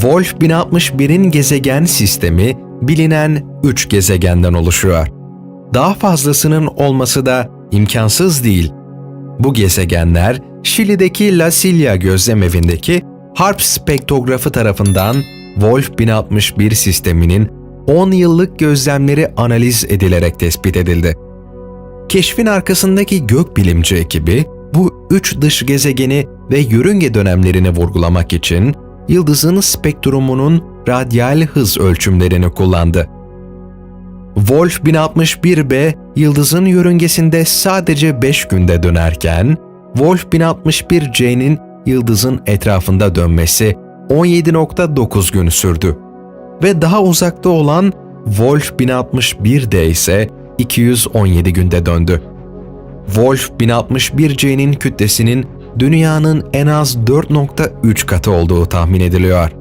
Wolf 1061'in gezegen sistemi bilinen 3 gezegenden oluşuyor. Daha fazlasının olması da imkansız değil. Bu gezegenler Şili'deki La Silla gözlemevindeki Harp spektrografı tarafından Wolf 1061 sisteminin 10 yıllık gözlemleri analiz edilerek tespit edildi. Keşfin arkasındaki gökbilimci ekibi bu üç dış gezegeni ve yörünge dönemlerini vurgulamak için yıldızın spektrumunun radyal hız ölçümlerini kullandı. Wolf 1061b yıldızın yörüngesinde sadece 5 günde dönerken, Wolf 1061c'nin yıldızın etrafında dönmesi 17.9 gün sürdü. Ve daha uzakta olan Wolf 1061d ise 217 günde döndü. Wolf 1061c'nin kütlesinin Dünya'nın en az 4.3 katı olduğu tahmin ediliyor.